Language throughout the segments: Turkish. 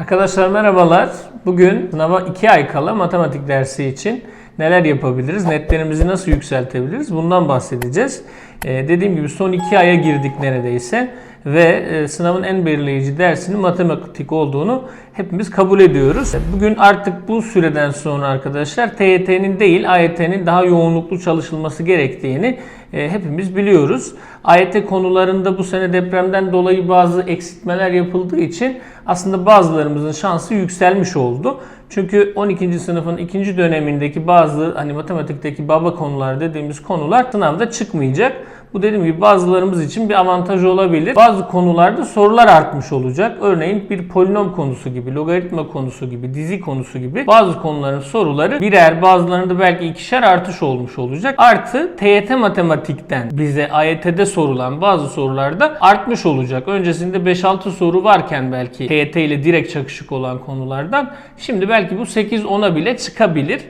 Arkadaşlar merhabalar. Bugün sınava 2 ay kala matematik dersi için neler yapabiliriz, netlerimizi nasıl yükseltebiliriz bundan bahsedeceğiz. Ee, dediğim gibi son 2 aya girdik neredeyse ve e, sınavın en belirleyici dersinin matematik olduğunu hepimiz kabul ediyoruz. Bugün artık bu süreden sonra arkadaşlar TYT'nin değil AYT'nin daha yoğunluklu çalışılması gerektiğini e, hepimiz biliyoruz. AYT konularında bu sene depremden dolayı bazı eksiltmeler yapıldığı için aslında bazılarımızın şansı yükselmiş oldu. Çünkü 12. sınıfın ikinci dönemindeki bazı hani matematikteki baba konular dediğimiz konular sınavda çıkmayacak. Bu dediğim gibi bazılarımız için bir avantaj olabilir. Bazı konularda sorular artmış olacak. Örneğin bir polinom konusu gibi, logaritma konusu gibi, dizi konusu gibi bazı konuların soruları birer, bazılarında belki ikişer artış olmuş olacak. Artı TYT matematikten bize AYT'de sorulan bazı sorularda artmış olacak. Öncesinde 5-6 soru varken belki TYT ile direkt çakışık olan konulardan şimdi belki bu 8-10'a bile çıkabilir.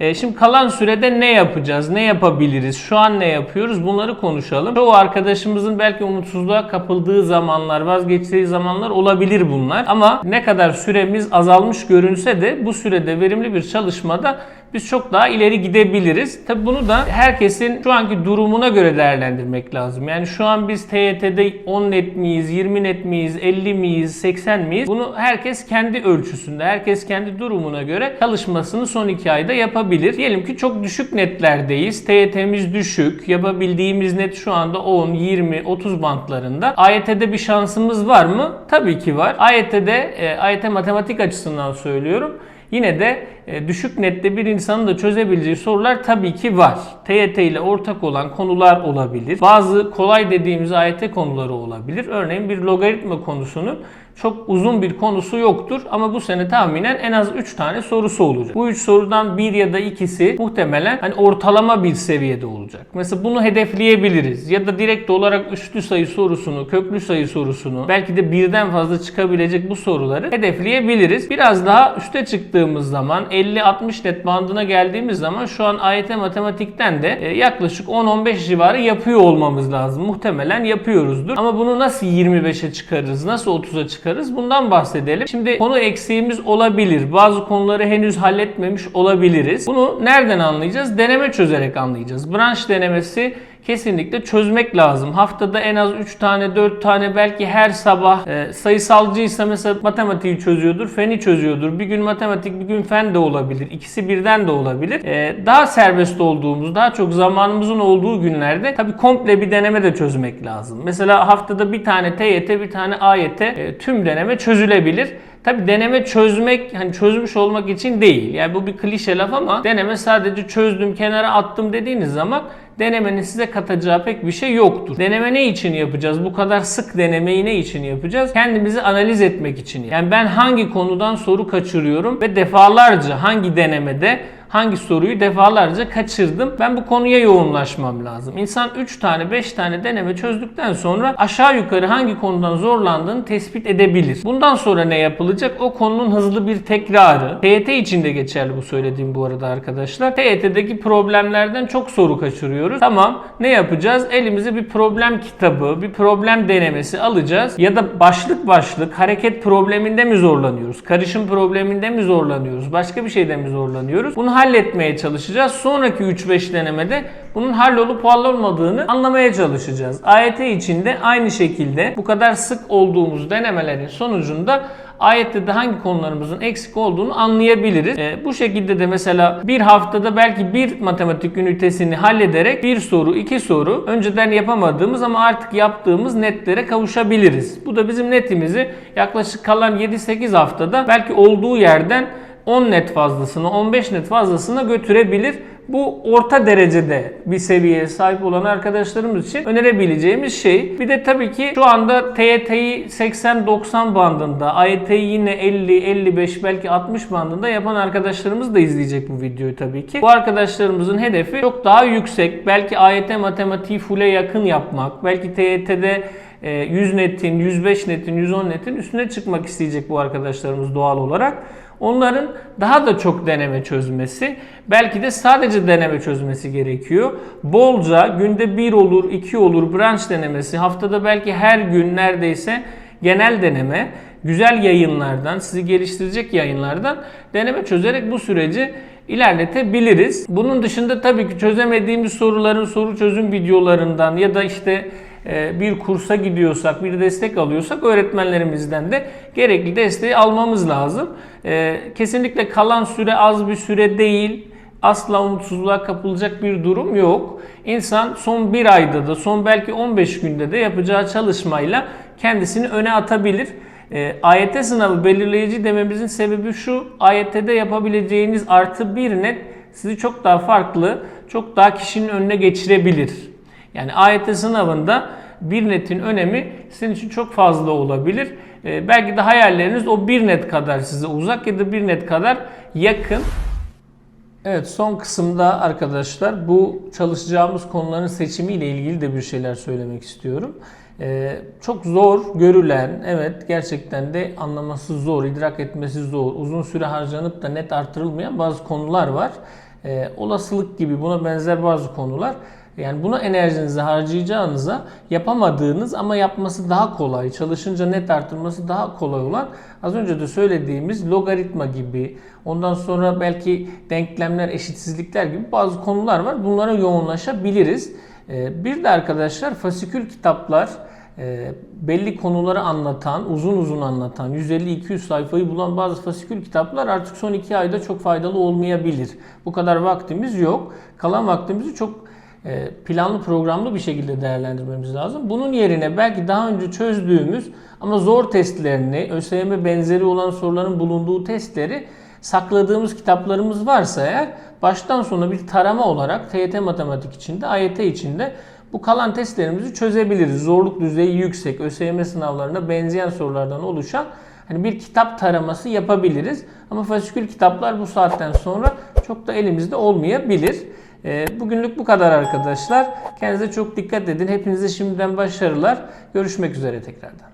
E, Şimdi kalan sürede ne yapacağız? Ne yapabiliriz? Şu an ne yapıyoruz? Bunları konuşalım. Çoğu arkadaşımızın belki umutsuzluğa kapıldığı zamanlar, vazgeçtiği zamanlar olabilir bunlar. Ama ne kadar süremiz azalmış görünse de bu sürede verimli bir çalışmada biz çok daha ileri gidebiliriz. Tabi bunu da herkesin şu anki durumuna göre değerlendirmek lazım. Yani şu an biz TYT'de 10 net miyiz, 20 net miyiz, 50 miyiz, 80 miyiz? Bunu herkes kendi ölçüsünde, herkes kendi durumuna göre çalışmasını son 2 ayda yapabilir. Diyelim ki çok düşük netlerdeyiz. TYT'miz düşük. Yapabildiğimiz net şu anda 10, 20, 30 bantlarında. AYT'de bir şansımız var mı? Tabii ki var. AYT'de, e, AYT matematik açısından söylüyorum. Yine de e, düşük nette bir insanın da çözebileceği sorular tabii ki var. TYT ile ortak olan konular olabilir. Bazı kolay dediğimiz AYT konuları olabilir. Örneğin bir logaritma konusunun çok uzun bir konusu yoktur ama bu sene tahminen en az 3 tane sorusu olacak. Bu 3 sorudan bir ya da ikisi muhtemelen hani ortalama bir seviyede olacak. Mesela bunu hedefleyebiliriz ya da direkt olarak üstlü sayı sorusunu, köklü sayı sorusunu belki de birden fazla çıkabilecek bu soruları hedefleyebiliriz. Biraz daha üste çıktığımız zaman 50-60 net bandına geldiğimiz zaman şu an AYT matematikten de e, yaklaşık 10-15 civarı yapıyor olmamız lazım. Muhtemelen yapıyoruzdur. Ama bunu nasıl 25'e çıkarırız? Nasıl 30'a çıkarırız? Bundan bahsedelim. Şimdi konu eksiğimiz olabilir. Bazı konuları henüz halletmemiş olabiliriz. Bunu nereden anlayacağız? Deneme çözerek anlayacağız. Branş denemesi kesinlikle çözmek lazım. Haftada en az 3 tane 4 tane belki her sabah e, sayısalcıysa mesela matematiği çözüyordur, feni çözüyordur. Bir gün matematik bir gün fen de olabilir. İkisi birden de olabilir. E, daha serbest olduğumuz, daha çok zamanımızın olduğu günlerde tabii komple bir deneme de çözmek lazım. Mesela haftada bir tane TYT, bir tane AYT e, tüm deneme çözülebilir. Tabi deneme çözmek hani çözmüş olmak için değil. Yani bu bir klişe laf ama deneme sadece çözdüm kenara attım dediğiniz zaman denemenin size katacağı pek bir şey yoktur. Deneme ne için yapacağız? Bu kadar sık denemeyi ne için yapacağız? Kendimizi analiz etmek için. Yani ben hangi konudan soru kaçırıyorum ve defalarca hangi denemede hangi soruyu defalarca kaçırdım. Ben bu konuya yoğunlaşmam lazım. İnsan 3 tane 5 tane deneme çözdükten sonra aşağı yukarı hangi konudan zorlandığını tespit edebilir. Bundan sonra ne yapılacak? O konunun hızlı bir tekrarı. TYT için de geçerli bu söylediğim bu arada arkadaşlar. TYT'deki problemlerden çok soru kaçırıyoruz. Tamam ne yapacağız? Elimize bir problem kitabı, bir problem denemesi alacağız. Ya da başlık başlık hareket probleminde mi zorlanıyoruz? Karışım probleminde mi zorlanıyoruz? Başka bir şeyde mi zorlanıyoruz? Bunu halletmeye çalışacağız. Sonraki 3-5 denemede bunun hallolup hallolmadığını anlamaya çalışacağız. AYT için de aynı şekilde bu kadar sık olduğumuz denemelerin sonucunda ayette de hangi konularımızın eksik olduğunu anlayabiliriz. E, bu şekilde de mesela bir haftada belki bir matematik ünitesini hallederek bir soru, iki soru önceden yapamadığımız ama artık yaptığımız netlere kavuşabiliriz. Bu da bizim netimizi yaklaşık kalan 7-8 haftada belki olduğu yerden 10 net fazlasını, 15 net fazlasına götürebilir. Bu orta derecede bir seviyeye sahip olan arkadaşlarımız için önerebileceğimiz şey. Bir de tabii ki şu anda TYT'yi 80-90 bandında, AYT'yi yine 50-55 belki 60 bandında yapan arkadaşlarımız da izleyecek bu videoyu tabii ki. Bu arkadaşlarımızın hedefi çok daha yüksek. Belki AYT matematiği full'e yakın yapmak, belki TYT'de 100 netin, 105 netin, 110 netin üstüne çıkmak isteyecek bu arkadaşlarımız doğal olarak. Onların daha da çok deneme çözmesi, belki de sadece deneme çözmesi gerekiyor. Bolca günde bir olur, iki olur branş denemesi, haftada belki her gün neredeyse genel deneme güzel yayınlardan, sizi geliştirecek yayınlardan deneme çözerek bu süreci ilerletebiliriz. Bunun dışında tabii ki çözemediğimiz soruların soru çözüm videolarından ya da işte bir kursa gidiyorsak, bir destek alıyorsak öğretmenlerimizden de gerekli desteği almamız lazım. E, Kesinlikle kalan süre az bir süre değil. Asla umutsuzluğa kapılacak bir durum yok. İnsan son bir ayda da, son belki 15 günde de yapacağı çalışmayla kendisini öne atabilir. E, AYT sınavı belirleyici dememizin sebebi şu. AYT'de yapabileceğiniz artı bir net sizi çok daha farklı, çok daha kişinin önüne geçirebilir. Yani AYT sınavında bir netin önemi sizin için çok fazla olabilir. E, belki de hayalleriniz o bir net kadar size uzak ya da bir net kadar yakın. Evet son kısımda arkadaşlar bu çalışacağımız konuların seçimiyle ilgili de bir şeyler söylemek istiyorum. Ee, çok zor görülen, evet gerçekten de anlaması zor, idrak etmesi zor, uzun süre harcanıp da net artırılmayan bazı konular var. Ee, olasılık gibi buna benzer bazı konular. Yani buna enerjinizi harcayacağınıza yapamadığınız ama yapması daha kolay, çalışınca net artırması daha kolay olan az önce de söylediğimiz logaritma gibi, ondan sonra belki denklemler, eşitsizlikler gibi bazı konular var. Bunlara yoğunlaşabiliriz. Ee, Bir de arkadaşlar fasikül kitaplar e, belli konuları anlatan, uzun uzun anlatan, 150-200 sayfayı bulan bazı fasikül kitaplar artık son 2 ayda çok faydalı olmayabilir. Bu kadar vaktimiz yok. Kalan vaktimizi çok planlı programlı bir şekilde değerlendirmemiz lazım. Bunun yerine belki daha önce çözdüğümüz ama zor testlerini, ÖSYM benzeri olan soruların bulunduğu testleri sakladığımız kitaplarımız varsa eğer baştan sona bir tarama olarak TYT matematik içinde, AYT içinde bu kalan testlerimizi çözebiliriz. Zorluk düzeyi yüksek, ÖSYM sınavlarına benzeyen sorulardan oluşan hani bir kitap taraması yapabiliriz. Ama fasikül kitaplar bu saatten sonra çok da elimizde olmayabilir. Ee, Bugünlük bu kadar arkadaşlar. Kendinize çok dikkat edin. Hepinize şimdiden başarılar. Görüşmek üzere tekrardan.